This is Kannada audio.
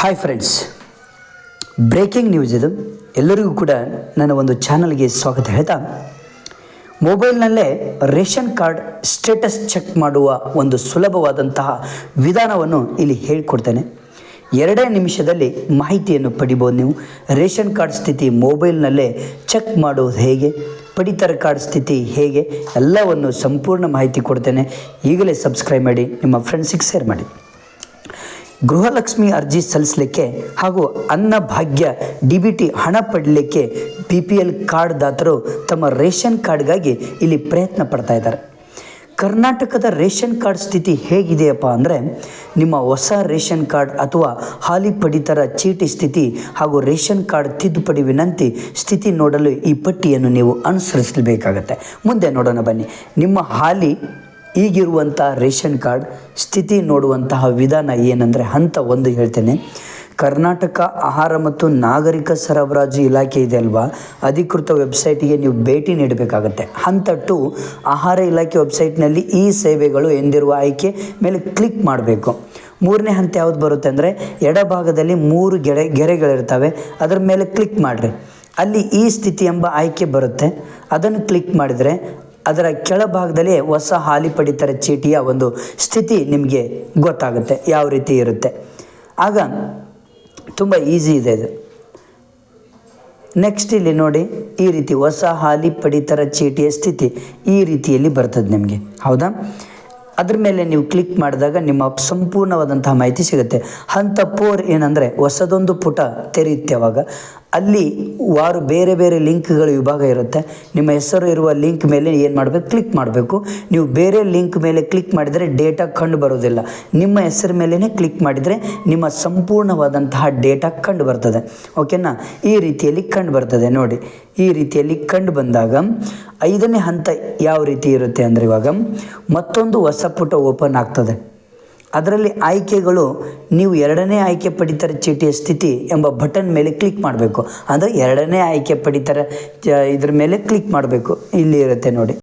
ಹಾಯ್ ಫ್ರೆಂಡ್ಸ್ ಬ್ರೇಕಿಂಗ್ ನ್ಯೂಸ್ ಇದು. ಎಲ್ಲರಿಗೂ ಕೂಡ ನನ್ನ ಒಂದು ಚಾನಲ್ಗೆ ಸ್ವಾಗತ ಹೇಳ್ತಾ. ಮೊಬೈಲ್ನಲ್ಲೇ ರೇಷನ್ ಕಾರ್ಡ್ ಸ್ಟೇಟಸ್ ಚೆಕ್ ಮಾಡುವ ಒಂದು ಸುಲಭವಾದಂತಹ ವಿಧಾನವನ್ನು ಇಲ್ಲಿ ಹೇಳಿಕೊಡ್ತೇನೆ. ಎರಡೇ ನಿಮಿಷದಲ್ಲಿ ಮಾಹಿತಿಯನ್ನು ಪಡಿಬೋದು ನೀವು. ರೇಷನ್ ಕಾರ್ಡ್ ಸ್ಥಿತಿ ಮೊಬೈಲ್ನಲ್ಲೇ ಚೆಕ್ ಮಾಡುವುದು ಹೇಗೆ? ಪಡಿತರ ಕಾರ್ಡ್ ಸ್ಥಿತಿ ಹೇಗೆ? ಎಲ್ಲವನ್ನು ಸಂಪೂರ್ಣ ಮಾಹಿತಿ ಕೊಡ್ತೇನೆ. ಈಗಲೇ ಸಬ್ಸ್ಕ್ರೈಬ್ ಮಾಡಿ, ನಿಮ್ಮ ಫ್ರೆಂಡ್ಸಿಗೆ ಶೇರ್ ಮಾಡಿ. ಗೃಹಲಕ್ಷ್ಮಿ ಅರ್ಜಿ ಸಲ್ಲಿಸಲಿಕ್ಕೆ ಹಾಗೂ ಅನ್ನಭಾಗ್ಯ ಡಿ ಬಿ ಟಿ ಹಣ ಪಡಲಿಕ್ಕೆ ಬಿ ಪಿ ಎಲ್ ಕಾರ್ಡ್ ದಾತರು ತಮ್ಮ ರೇಷನ್ ಕಾರ್ಡ್ಗಾಗಿ ಇಲ್ಲಿ ಪ್ರಯತ್ನ ಪಡ್ತಾ ಇದ್ದಾರೆ. ಕರ್ನಾಟಕದ ರೇಷನ್ ಕಾರ್ಡ್ ಸ್ಥಿತಿ ಹೇಗಿದೆಯಪ್ಪ ಅಂದರೆ ನಿಮ್ಮ ಹೊಸ ರೇಷನ್ ಕಾರ್ಡ್ ಅಥವಾ ಹಾಲಿ ಪಡಿತರ ಚೀಟಿ ಸ್ಥಿತಿ ಹಾಗೂ ರೇಷನ್ ಕಾರ್ಡ್ ತಿದ್ದುಪಡಿ ವಿನಂತಿ ಸ್ಥಿತಿ ನೋಡಲು ಈ ಪಟ್ಟಿಯನ್ನು ನೀವು ಅನುಸರಿಸಬೇಕಾಗತ್ತೆ. ಮುಂದೆ ನೋಡೋಣ ಬನ್ನಿ. ನಿಮ್ಮ ಹಾಲಿ ಈಗಿರುವಂಥ ರೇಷನ್ ಕಾರ್ಡ್ ಸ್ಥಿತಿ ನೋಡುವಂತಹ ವಿಧಾನ ಏನಂದರೆ ಹಂತ ಒಂದು ಹೇಳ್ತೇನೆ. ಕರ್ನಾಟಕ ಆಹಾರ ಮತ್ತು ನಾಗರಿಕ ಸರಬರಾಜು ಇಲಾಖೆ ಇದೆ ಅಲ್ವಾ? ಅಧಿಕೃತ ವೆಬ್ಸೈಟಿಗೆ ನೀವು ಭೇಟಿ ನೀಡಬೇಕಾಗತ್ತೆ. ಹಂತ ಟು, ಆಹಾರ ಇಲಾಖೆ ವೆಬ್ಸೈಟ್ನಲ್ಲಿ ಈ ಸೇವೆಗಳು ಎಂದಿರುವ ಆಯ್ಕೆ ಮೇಲೆ ಕ್ಲಿಕ್ ಮಾಡಬೇಕು. ಮೂರನೇ ಹಂತ ಯಾವ್ದು ಬರುತ್ತೆ ಅಂದರೆ ಎಡಭಾಗದಲ್ಲಿ ಮೂರು ಗೆರೆ, ಗೆರೆಗಳಿರ್ತವೆ. ಅದರ ಮೇಲೆ ಕ್ಲಿಕ್ ಮಾಡಿರಿ. ಅಲ್ಲಿ ಈ ಸ್ಥಿತಿ ಎಂಬ ಆಯ್ಕೆ ಬರುತ್ತೆ. ಅದನ್ನು ಕ್ಲಿಕ್ ಮಾಡಿದರೆ ಅದರ ಕೆಳಭಾಗದಲ್ಲಿ ಹೊಸ ಹಾಲಿ ಪಡಿತರ ಚೀಟಿಯ ಒಂದು ಸ್ಥಿತಿ ನಿಮಗೆ ಗೊತ್ತಾಗುತ್ತೆ, ಯಾವ ರೀತಿ ಇರುತ್ತೆ. ಆಗ ತುಂಬ ಈಸಿ ಇದೆ ಇದು. ನೆಕ್ಸ್ಟ್ ಇಲ್ಲಿ ನೋಡಿ, ಈ ರೀತಿ ಹೊಸ ಹಾಲಿ ಪಡಿತರ ಚೀಟಿಯ ಸ್ಥಿತಿ ಈ ರೀತಿಯಲ್ಲಿ ಬರ್ತದೆ ನಿಮಗೆ. ಹೌದಾ? ಅದ್ರ ಮೇಲೆ ನೀವು ಕ್ಲಿಕ್ ಮಾಡಿದಾಗ ನಿಮ್ಮ ಸಂಪೂರ್ಣವಾದಂತಹ ಮಾಹಿತಿ ಸಿಗುತ್ತೆ. ಹಂತ ಪೋರ್ ಏನಂದರೆ ಹೊಸದೊಂದು ಪುಟ ತೆರೆಯುತ್ತೆ ಅವಾಗ. ಅಲ್ಲಿ ವಾರು ಬೇರೆ ಬೇರೆ ಲಿಂಕ್ಗಳು ವಿಭಾಗ ಇರುತ್ತೆ. ನಿಮ್ಮ ಹೆಸರು ಇರುವ ಲಿಂಕ್ ಮೇಲೆ ಏನು ಮಾಡಬೇಕು? ಕ್ಲಿಕ್ ಮಾಡಬೇಕು. ನೀವು ಬೇರೆ ಲಿಂಕ್ ಮೇಲೆ ಕ್ಲಿಕ್ ಮಾಡಿದರೆ ಡೇಟಾ ಕಂಡು ಬರೋದಿಲ್ಲ. ನಿಮ್ಮ ಹೆಸರು ಮೇಲೇ ಕ್ಲಿಕ್ ಮಾಡಿದರೆ ನಿಮ್ಮ ಸಂಪೂರ್ಣವಾದಂತಹ ಡೇಟಾ ಕಂಡು ಬರ್ತದೆ. ಓಕೆನಾ ಈ ರೀತಿಯಲ್ಲಿ ಕಂಡು ಬರ್ತದೆ. ನೋಡಿ, ಈ ರೀತಿಯಲ್ಲಿ ಕಂಡು ಬಂದಾಗ ಐದನೇ ಹಂತ ಯಾವ ರೀತಿ ಇರುತ್ತೆ ಅಂದರೆ ಇವಾಗ ಮತ್ತೊಂದು ಹೊಸ ಪುಟ ಓಪನ್ ಆಗ್ತದೆ. ಅದರಲ್ಲಿ ಆಯ್ಕೆಗಳು ನೀವು ಎರಡನೇ ಆಯ್ಕೆ ಪಡಿತರ ಚೀಟಿಯ ಸ್ಥಿತಿ ಎಂಬ ಬಟನ್ ಮೇಲೆ ಕ್ಲಿಕ್ ಮಾಡಬೇಕು. ಅಂದರೆ ಎರಡನೇ ಆಯ್ಕೆ ಪಡಿತರ ಇದ್ರ ಮೇಲೆ ಕ್ಲಿಕ್ ಮಾಡಬೇಕು. ಇಲ್ಲಿ ಇರುತ್ತೆ ನೋಡಿ.